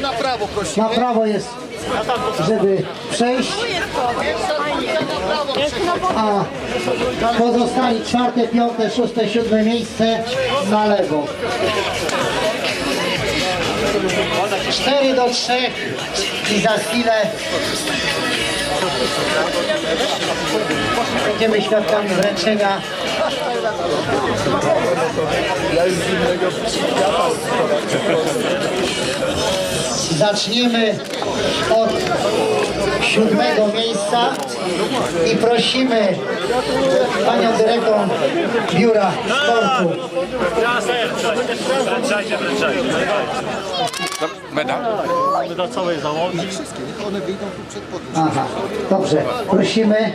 Na prawo. Na prawo jest, żeby przejść, a pozostali czwarte, piąte, szóste, siódme miejsce na lewo. 4 do 3 i za chwilę będziemy świadkami wręczenia Zaczniemy od siódmego miejsca i prosimy panią dyrektor biura sportu Wręczajcie, wręczajcie. Medal? Do całej załogi. Aha, dobrze. Prosimy.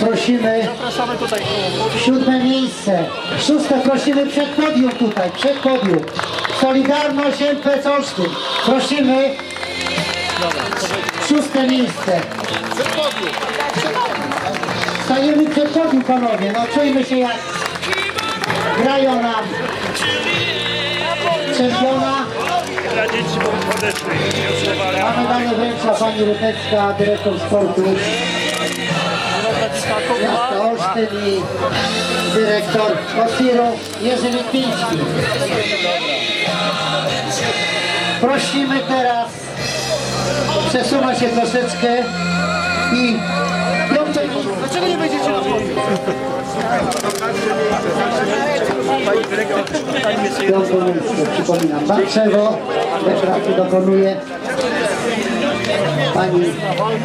Prosimy. Zapraszamy tutaj. Siódme miejsce. Szóste prosimy przed podium tutaj, przed podium. Solidarność MPC Olsztyn. Prosimy. Szóste miejsce. Przed podium. Stajemy przed podium panowie. No czujmy się jak grają nam czempiona. Dla dzieci podeszli. A medale wręcza pani Rytecka, dyrektor sportu miasta Olsztyn i dyrektor Osiru Jerzy Litwiński. Prosimy teraz przesunąć się troszeczkę i Dlaczego nie będziecie na Piąte miejsce, przypominam. Marczewo, referaty dokonuje pani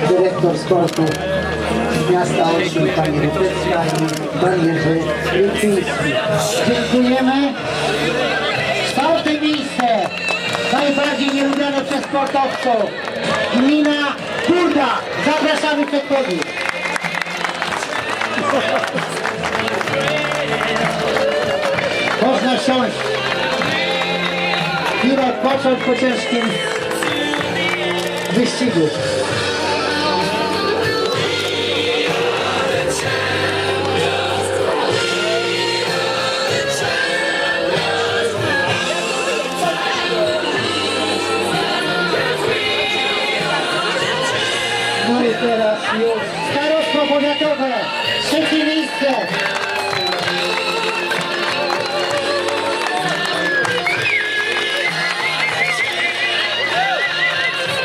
dyrektor sportu z miasta Olsztyn, pani Rytecka i pan Jerzy Litwiński. Dziękujemy. Czwarte miejsce, najbardziej nielubione przez sportowców, gmina Kurda. Zapraszamy przed podium. Można wsiąść. Chwilę odpocząć po ciężkim wyścigu. No teraz już starostwo powiatowe, trzecie miejsce.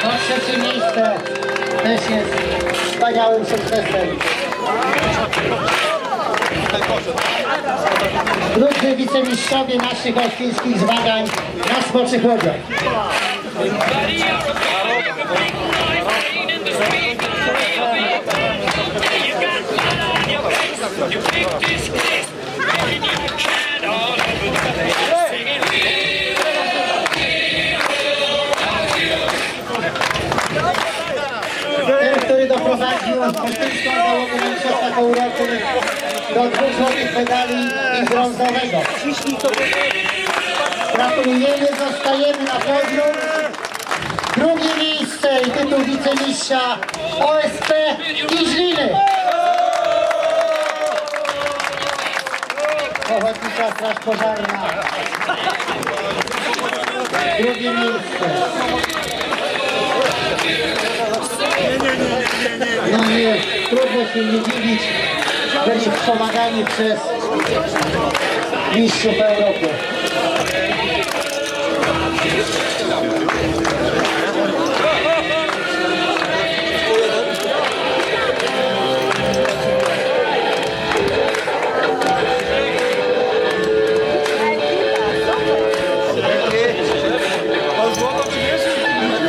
To trzecie miejsce też jest wspaniałym sukcesem. Drodzy wicemistrzowie naszych olsztyńskich zmagań na Smoczych Łodziach. Doprowadził olsztyńską załogę mistrzostwa roku do dwóch złotych medali i brązowego. Gratulujemy, zostajemy na podium. Drugie miejsce i tytuł wicemistrza OSP Iżliny. Ochotnicza Straż Pożarna. Drugie miejsce. No nie, trudno się nie dziwić, byli wspomagani przez mistrzów Europy.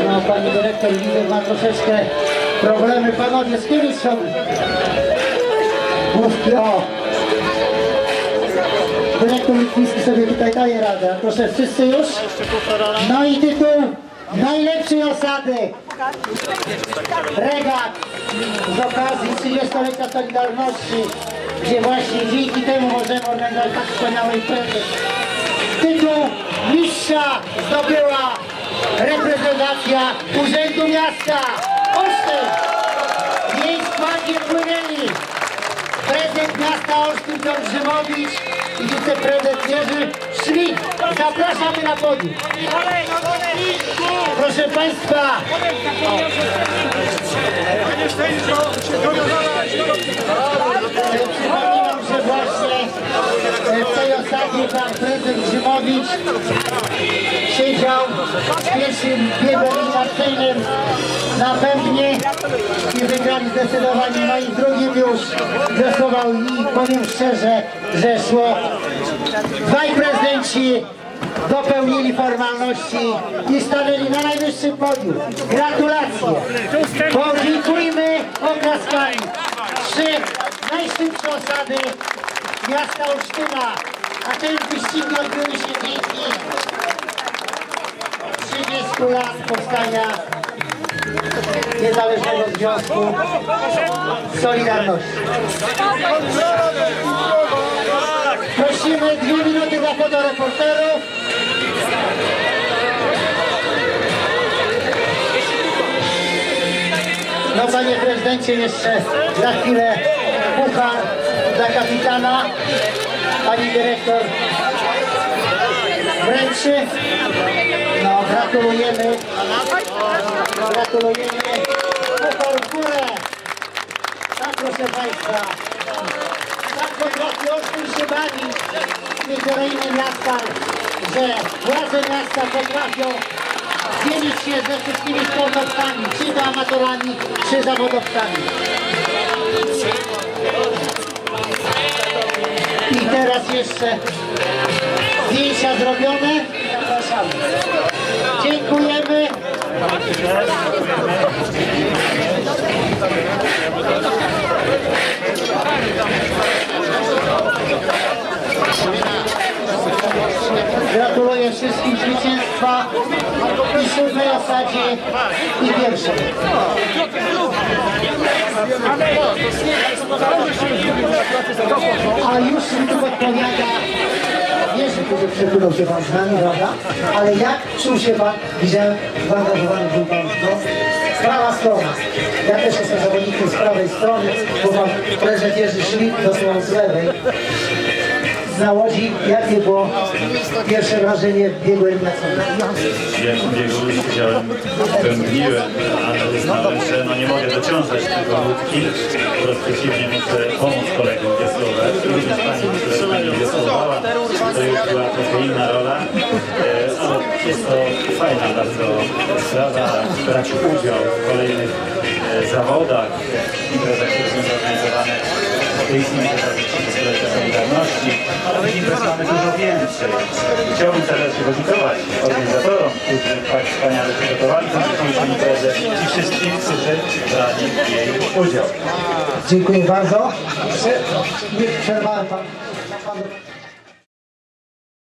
No, pani dyrektor widzę ma troszeczkę problemy. Panowie, z którymi są główki? O! Dyrektor Litwiński sobie tutaj daje radę. Proszę, wszyscy już? No i tytuł najlepszej osady. Regat z okazji 30-lecia Solidarności, gdzie właśnie dzięki temu możemy organizować tak wspaniałe imprezy. Tytuł mistrza zdobyła reprezentacja Urzędu Miasta Olsztyn. Jej składzie płynęli prezydent miasta Olsztyn Piotr Grzymowicz, i wiceprezes Jerzy Szwid. Zapraszamy na podium. Proszę Państwa, Przypominam, że właśnie w tej osadzie pan prezydent Grzymowicz siedział w pierwszym biegu eliminacyjnym na pewnie i wygrali zdecydowanie, no i drugim już głosował i powiem szczerze, że szło. Dwaj prezydenci dopełnili formalności i stanęli na najwyższym podium. Gratulacje! Podziękujmy oklaskami. Trzy najszybsze osady miasta Olsztyna. A te wyścigi odbyły się dzięki 30 lat powstania Niezależnego Związku Solidarności. Prosimy dwie minuty dla fotoreporterów. No panie prezydencie, jeszcze za chwilę puchar dla kapitana. Pani dyrektor wręczy. Gratulujemy. Gratulujemy. Puchar w górę. Tak proszę Państwa. Tak potrafi Olsztyn się bawi kolejnym miasta, że władze miasta potrafią dzielić się ze wszystkimi sportowcami, czy to amatorami, czy zawodowcami. I teraz jeszcze zdjęcia zrobione. Zapraszamy. Dziękujemy. Gratuluję wszystkim zwycięstwa i siódmej osadzie i pierwszej. A już mi tu kiedy przepłynął się Pan z nami, prawda? Ale jak czuł się Pan, widziałem, zaangażowany był Pan, no, prawa strona. Ja też jestem zawodnikiem z prawej strony, bo Pan prezydent Jerzy Szlik dosłał z lewej. Na Łodzi, jakie było pierwsze wrażenie pierwszym biegu już widziałem, pędniłem, ale uznałem, że no nie mogę dociążać tylko łódki. Wprost przeciwnie, muszę pomóc kolegom wiosłować. Również pani, która pani wiosłowała, to już była trochę inna rola, E, ale jest to fajna bardzo sprawa, brać udział w kolejnych e, zawodach, imprezach, które są zorganizowane w chwili Stulecia Solidarności, ale tych imprez mamy dużo więcej. Chciałbym serdecznie podziękować organizatorom, którzy tak wspaniale przygotowali tę dzisiejszą imprezę i wszystkim, którzy brali w jej udział. Dziękuję bardzo. Prze- Nie przerwałem Pan. pan